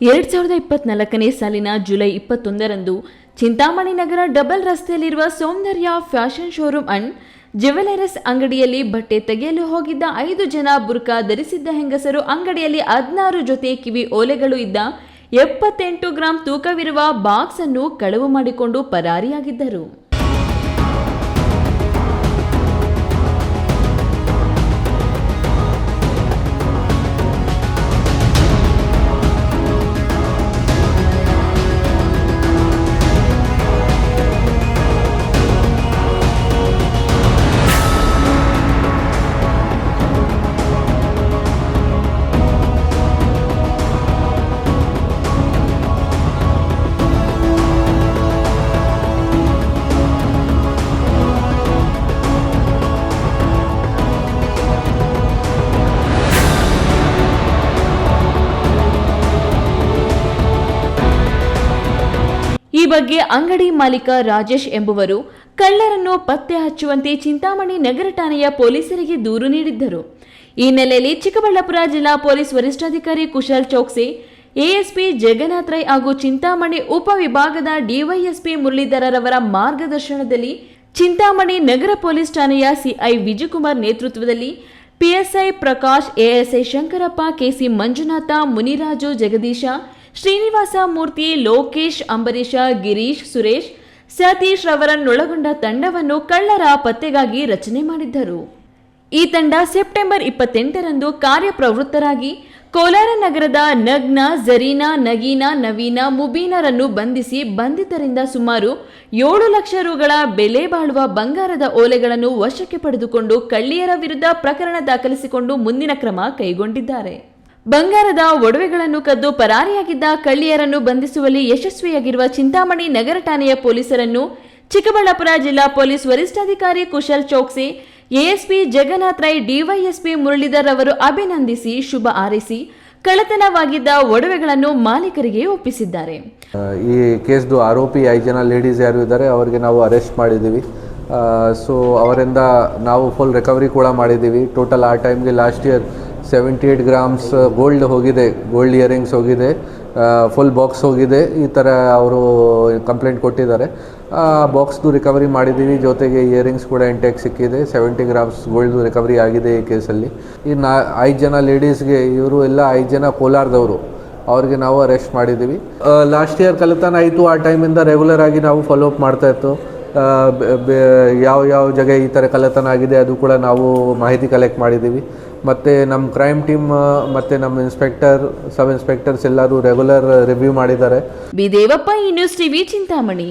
ಎರಡ್ ಸಾವಿರದ ಇಪ್ಪತ್ನಾಲ್ಕನೇ ಸಾಲಿನ ಜುಲೈ ಇಪ್ಪತ್ತೊಂದರಂದು ಚಿಂತಾಮಣಿ ನಗರ ಡಬಲ್ ರಸ್ತೆಯಲ್ಲಿರುವ Soundarya fashion showroom and jewellers ಅಂಗಡಿಯಲ್ಲಿ ಬಟ್ಟೆ ತೆಗೆಯಲು ಹೋಗಿದ್ದ ಐದು ಜನ ಬುರ್ಕಾ ಧರಿಸಿದ್ದ ಹೆಂಗಸರು ಅಂಗಡಿಯಲ್ಲಿ ಹದಿನಾರು ಜೊತೆ ಕಿವಿ ಓಲೆಗಳು ಇದ್ದ ಎಪ್ಪತ್ತೆಂಟು ಗ್ರಾಂ ತೂಕವಿರುವ ಬಾಕ್ಸ್ ಅನ್ನು ಕಳವು ಮಾಡಿಕೊಂಡು ಪರಾರಿಯಾಗಿದ್ದರು. ಬಗ್ಗೆ ಅಂಗಡಿ ಮಾಲೀಕ ರಾಜೇಶ್ ಎಂಬುವರು ಕಳ್ಳರನ್ನು ಪತ್ತೆ ಹಚ್ಚುವಂತೆ ಚಿಂತಾಮಣಿ ನಗರ ಠಾಣೆಯ ಪೊಲೀಸರಿಗೆ ದೂರು ನೀಡಿದ್ದರು. ಈ ಹಿನ್ನೆಲೆಯಲ್ಲಿ ಚಿಕ್ಕಬಳ್ಳಾಪುರ ಜಿಲ್ಲಾ ಪೊಲೀಸ್ ವರಿಷ್ಠಾಧಿಕಾರಿ ಕುಶಲ್ ಚೌಕ್ಸಿ, ಎಎಸ್ಪಿ ಜಗನ್ನಾಥ್ ರೈ ಹಾಗೂ ಚಿಂತಾಮಣಿ ಉಪವಿಭಾಗದ ಡಿವೈಎಸ್ಪಿ ಮುರಳೀಧರರವರ ಮಾರ್ಗದರ್ಶನದಲ್ಲಿ ಚಿಂತಾಮಣಿ ನಗರ ಪೊಲೀಸ್ ಠಾಣೆಯ ಸಿಐ ವಿಜಯಕುಮಾರ್ ನೇತೃತ್ವದಲ್ಲಿ PSI Prakash, ASI Shankarappa, KC Manjunatha, Muniraju Jagadisha Srinivasa Murthy, Lokesh, Ambareesha, Girish, Suresh, Satish ರವರನ್ನೊಳಗೊಂಡ ತಂಡವನ್ನು ಕಳ್ಳರ ಪತ್ತೆಗಾಗಿ ರಚನೆ ಮಾಡಿದ್ದರು. ಈ ತಂಡ ಸೆಪ್ಟೆಂಬರ್ ಇಪ್ಪತ್ತೆಂಟರಂದು ಕಾರ್ಯಪ್ರವೃತ್ತರಾಗಿ ಕೋಲಾರ ನಗರದ ನಗ್ನ, ಜರೀನಾ, ನಗೀನಾ, ನವೀನ, ಮುಬೀನರನ್ನು ಬಂಧಿಸಿ ಬಂಧಿತರಿಂದ ಸುಮಾರು ಏಳು ಲಕ್ಷ ರುಗಳ ಬೆಲೆ ಬಾಳುವ ಬಂಗಾರದ ಓಲೆಗಳನ್ನು ವಶಕ್ಕೆ ಪಡೆದುಕೊಂಡು ಕಳ್ಳಿಯರ ವಿರುದ್ಧ ಪ್ರಕರಣ ದಾಖಲಿಸಿಕೊಂಡು ಮುಂದಿನ ಕ್ರಮ ಕೈಗೊಂಡಿದ್ದಾರೆ. ಬಂಗಾರದ ಒಡವೆಗಳನ್ನು ಕದ್ದು ಪರಾರಿಯಾಗಿದ್ದ ಕಳ್ಳಿಯರನ್ನು ಬಂಧಿಸುವಲ್ಲಿ ಯಶಸ್ವಿಯಾಗಿರುವ ಚಿಂತಾಮಣಿ ನಗರ ಠಾಣೆಯ ಪೊಲೀಸರನ್ನು ಚಿಕ್ಕಬಳ್ಳಾಪುರ ಜಿಲ್ಲಾ ಪೊಲೀಸ್ ವರಿಷ್ಠಾಧಿಕಾರಿ ಕುಶಲ್ ಚೌಕ್ಸಿ, ಎಎಸ್ಪಿ ಜಗನ್ನಾಥ್ ರೈ, ಡಿವೈಎಸ್ಪಿ ಮುರಳೀಧರ್ ಅವರು ಅಭಿನಂದಿಸಿ ಶುಭ ಹಾರೈಸಿ ಕಳತನವಾಗಿದ್ದ ಒಡವೆಗಳನ್ನು ಮಾಲೀಕರಿಗೆ ಒಪ್ಪಿಸಿದ್ದಾರೆ. ಈ ಕೇಸ್ದು ಆರೋಪಿ ಐದು ಜನ ಲೇಡೀಸ್ ಯಾರು ಇದ್ದಾರೆ ಅವರಿಗೆ ನಾವು ಅರೆಸ್ಟ್ ಮಾಡಿದ್ದೀವಿ. ಸೊ ಅವರಿಂದ ನಾವು ಫುಲ್ ರಿಕವರಿ ಕೂಡ ಮಾಡಿದ್ದೀವಿ. ಟೋಟಲ್ ಆ ಟೈಮ್ಗೆ last year seventy eight grams gold ಹೋಗಿದೆ ಗೋಲ್ಡ್ ಇಯರಿಂಗ್ಸ್ ಹೋಗಿದೆ ಫುಲ್ ಬಾಕ್ಸ್ ಹೋಗಿದೆ, ಈ ಥರ ಅವರು ಕಂಪ್ಲೇಂಟ್ ಕೊಟ್ಟಿದ್ದಾರೆ. ಬಾಕ್ಸ್ದು ರಿಕವರಿ ಮಾಡಿದ್ದೀವಿ ಜೊತೆಗೆ ಇಯರಿಂಗ್ಸ್ ಕೂಡ ಇಂಟೆಕ್ ಸಿಕ್ಕಿದೆ ಸೆವೆಂಟಿ ಗ್ರಾಮ್ಸ್ ಗೋಲ್ಡ್ದು ರಿಕವರಿ ಆಗಿದೆ ಈ ಕೇಸಲ್ಲಿ. ಈ ನಾ, ಐದು ಜನ ಲೇಡೀಸ್ಗೆ ಇವರು ಎಲ್ಲ ಐದು ಜನ ಕೋಲಾರದವರು, ಅವ್ರಿಗೆ ನಾವು ಅರೆಸ್ಟ್ ಮಾಡಿದ್ದೀವಿ ಲಾಸ್ಟ್ ಇಯರ್ ಕಲಿತಾನ ಆಯಿತು, ಆ ಟೈಮಿಂದ ರೆಗ್ಯುಲರ್ ಆಗಿ ನಾವು ಫಾಲೋ ಅಪ್ ಯಾವ ಯಾವ ಜಾಗ ಈ ಥರ ಕಳ್ಳತನ ಆಗಿದೆ ಅದು ಕೂಡ ನಾವು ಮಾಹಿತಿ ಕಲೆಕ್ಟ್ ಮಾಡಿದ್ದೀವಿ. ಮತ್ತು ನಮ್ಮ ಕ್ರೈಮ್ ಟೀಮ್ ಮತ್ತು ನಮ್ಮ ಇನ್ಸ್ಪೆಕ್ಟರ್ ಸಬ್ ಇನ್ಸ್ಪೆಕ್ಟರ್ಸ್ ಎಲ್ಲರೂ ರೆಗ್ಯುಲರ್ ರಿವ್ಯೂ ಮಾಡಿದ್ದಾರೆ. ಬಿ ದೇವಪ್ಪ ಈ ನ್ಯೂಸ್ ಟಿವಿ ಚಿಂತಾಮಣಿ.